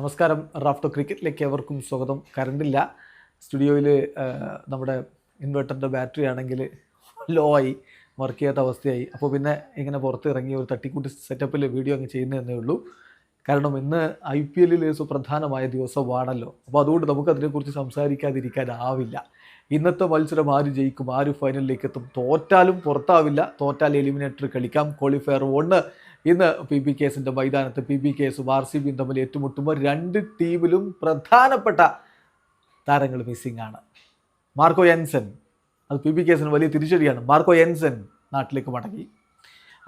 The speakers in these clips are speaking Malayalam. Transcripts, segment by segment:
നമസ്കാരം. റാഫ്റ്റോ ക്രിക്കറ്റിലേക്ക് എവർക്കും സ്വാഗതം. കറണ്ടില്ല. സ്റ്റുഡിയോയിൽ നമ്മുടെ ഇൻവെർട്ടറിന്റെ ബാറ്ററി ആണെങ്കിൽ ലോ ആയി വർക്ക് ചെയ്യാത്ത അവസ്ഥയായി. അപ്പോൾ പിന്നെ ഇങ്ങനെ പുറത്ത് ഇറങ്ങി ഒരു തട്ടിക്കൂട്ടി സെറ്റപ്പിൽ വീഡിയോ അങ്ങ് ചെയ്യുന്നതെന്നേ ഉള്ളൂ. കാരണം ഇന്ന് ഐ പി എല്ലിൽ സുപ്രധാനമായ ദിവസമാണല്ലോ. അപ്പോൾ അതുകൊണ്ട് നമുക്ക് അതിനെക്കുറിച്ച് സംസാരിക്കാതിരിക്കാനാവില്ല. ഇന്നത്തെ മത്സരം ആര് ജയിക്കും ആര് ഫൈനലിലേക്ക് എത്തും തോറ്റാലും പുറത്താവില്ല. തോറ്റാൽ എലിമിനേറ്റർ കളിക്കാം. ക്വാളിഫയർ ഒന്ന് ഇന്ന് പി ബി കേസിന്റെ മൈതാനത്ത് പി ബി കേസും ആർ സി ബിയും തമ്മിൽ ഏറ്റുമുട്ടുമ്പോൾ രണ്ട് ടീമിലും പ്രധാനപ്പെട്ട താരങ്ങൾ മിസ്സിംഗ് ആണ്. മാർക്കോ എൻസൻ അത് പി ബി കേസിന് വലിയ തിരിച്ചടിയാണ്. മാർക്കോ എൻസൻ നാട്ടിലേക്ക് മടങ്ങി.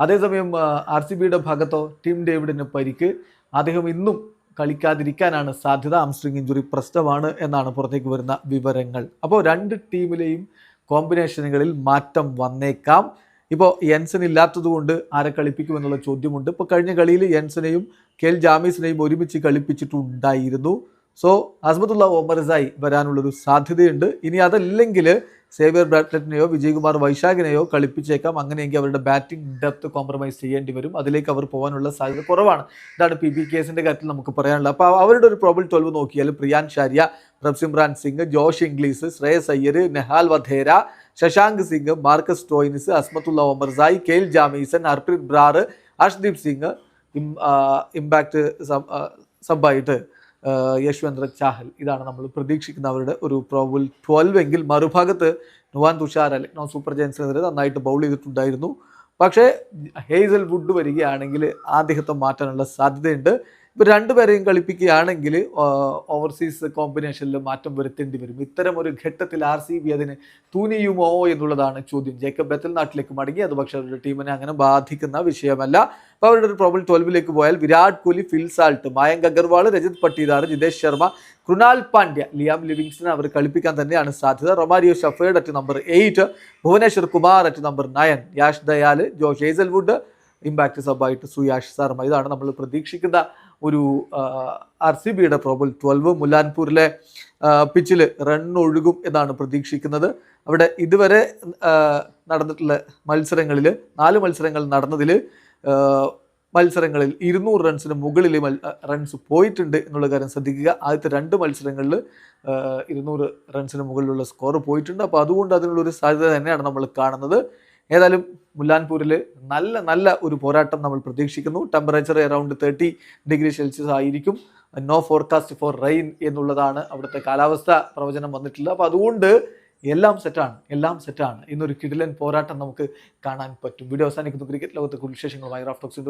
അതേസമയം ആർ സി ബിയുടെ ഭാഗത്തോ ടീം ഡേവിഡിന് പരിക്ക് അദ്ദേഹം ഇന്നും കളിക്കാതിരിക്കാനാണ് സാധ്യത. ആംസ്ട്രിങ് ഇഞ്ചുറി പ്രശ്നമാണ് എന്നാണ് പുറത്തേക്ക് വരുന്ന വിവരങ്ങൾ. അപ്പോൾ രണ്ട് ടീമിലെയും കോമ്പിനേഷനുകളിൽ മാറ്റം വന്നേക്കാം. ഇപ്പോൾ യൻസൻ ഇല്ലാത്തതുകൊണ്ട് ആരെ കളിപ്പിക്കുമെന്നുള്ള ചോദ്യമുണ്ട്. ഇപ്പോൾ കഴിഞ്ഞ കളിയിൽ യൻസനെയും കെൽ ജാമീസിനെയും ഒരുമിച്ച് കളിപ്പിച്ചിട്ടുണ്ടായിരുന്നു. സോ അസ്മത്തുള്ള ഒമർസായി വരാനുള്ളൊരു സാധ്യതയുണ്ട്. ഇനി അതല്ലെങ്കിൽ സേവിയർ ബ്രാറ്റ്ലറ്റിനെയോ വിജയകുമാർ വൈശാഖിനെയോ കളിപ്പിച്ചേക്കാം. അങ്ങനെയെങ്കിൽ അവരുടെ ബാറ്റിംഗ് ഡെപ്ത് കോംപ്രമൈസ് ചെയ്യേണ്ടി വരും. അതിലേക്ക് അവർ പോകാനുള്ള സാധ്യത കുറവാണ്. ഇതാണ് പി ബി കേസിന്റെ കാര്യത്തിൽ നമുക്ക് പറയാനുള്ളത്. അപ്പോൾ അവരുടെ ഒരു പ്രോബിൾ ട്വൽവ് നോക്കിയാൽ Priyansh Arya Prabhsimran Singh Josh Inglis Shreyas Iyer Nehal Wadhera Shashank Singh Marcus Stoinis Azmatullah Omarzai Kyle Jamieson Harpreet Brar Arshdeep Singh impact സബായിട്ട് Yashwant Chahal. ഇതാണ് നമ്മൾ പ്രതീക്ഷിക്കുന്ന അവരുടെ ഒരു പ്രോബിൾ ട്വൽവ് എങ്കിൽ മറുഭാഗത്ത് നുവാൻ തുഷാർ ലക്നൗ സൂപ്പർ ജയൻസിനെതിരെ നന്നായിട്ട് ബൗൾ ചെയ്തിട്ടുണ്ടായിരുന്നു. പക്ഷേ ഹേസൽ വുഡ് വരികയാണെങ്കിൽ അദ്ദേഹത്തെ മാറ്റാനുള്ള സാധ്യതയുണ്ട്. ഇപ്പോൾ രണ്ടുപേരെയും കളിപ്പിക്കുകയാണെങ്കിൽ ഓവർസീസ് കോമ്പിനേഷനിൽ മാറ്റം വരുത്തേണ്ടി വരും. ഇത്തരം ഒരു ഘട്ടത്തിൽ ആർ സി ബി അതിന് തൂനിയുമോ എന്നുള്ളതാണ് ചോദ്യം. ജേക്കബ് ബെത്തൽ നാട്ടിലേക്ക് മടങ്ങി അത് പക്ഷേ അവരുടെ ടീമിനെ അങ്ങനെ ബാധിക്കുന്ന വിഷയമല്ല. അപ്പോൾ അവരുടെ ഒരു പ്രോബ്ലം ട്വൽവിലേക്ക് പോയാൽ Virat Kohli Phil Salt Mayank Agarwal Rajat Patidar Jitesh Sharma Krunal Pandya Liam Livingstone അവർ കളിപ്പിക്കാൻ തന്നെയാണ് സാധ്യത. Romario Shepherd at number eight Bhuvneshwar Kumar at number nine Yash Dayal Josh Hazlewood impact സബായിട്ട് Suyash Sharma ഇതാണ് നമ്മൾ പ്രതീക്ഷിക്കുന്ന ഒരു ആർ സി ബിയുടെ പ്രോബിൾ ട്വൽവ് മുലാൻപൂരിലെ പിച്ചിൽ റൺ ഒഴുകും എന്നാണ് പ്രതീക്ഷിക്കുന്നത്. അവിടെ ഇതുവരെ നടന്നിട്ടുള്ള മത്സരങ്ങളിൽ നാല് മത്സരങ്ങൾ നടന്നതിൽ മത്സരങ്ങളിൽ ഇരുന്നൂറ് റൺസിന് മുകളിൽ റൺസ് പോയിട്ടുണ്ട് എന്നുള്ള കാര്യം ശ്രദ്ധിക്കുക. ആദ്യത്തെ രണ്ട് മത്സരങ്ങളിൽ ഇരുന്നൂറ് റൺസിന് മുകളിലുള്ള സ്കോർ പോയിട്ടുണ്ട്. അപ്പോൾ അതുകൊണ്ട് അതിനുള്ളൊരു സാധ്യത തന്നെയാണ് നമ്മൾ കാണുന്നത്. ഏതായാലും മുല്ലാൻപൂരിൽ നല്ല നല്ല ഒരു പോരാട്ടം നമ്മൾ പ്രതീക്ഷിക്കുന്നു. Temperature around thirty degree Celsius ആയിരിക്കും. നോ ഫോർകാസ്റ്റ് ഫോർ റെയിൻ എന്നുള്ളതാണ് അവിടുത്തെ കാലാവസ്ഥ പ്രവചനം വന്നിട്ടുള്ളത്. അപ്പോൾ അതുകൊണ്ട് എല്ലാം സെറ്റാണ് എല്ലാം സെറ്റാണ് ഇന്നൊരു കിടിലൻ പോരാട്ടം നമുക്ക് കാണാൻ പറ്റും. വീഡിയോ അവസാനിക്കുന്നു. ക്രിക്കറ്റ് ലോകത്തെ കുറിച്ച് വിശേഷങ്ങളുമായി റാഫ്റ്റോക്സ്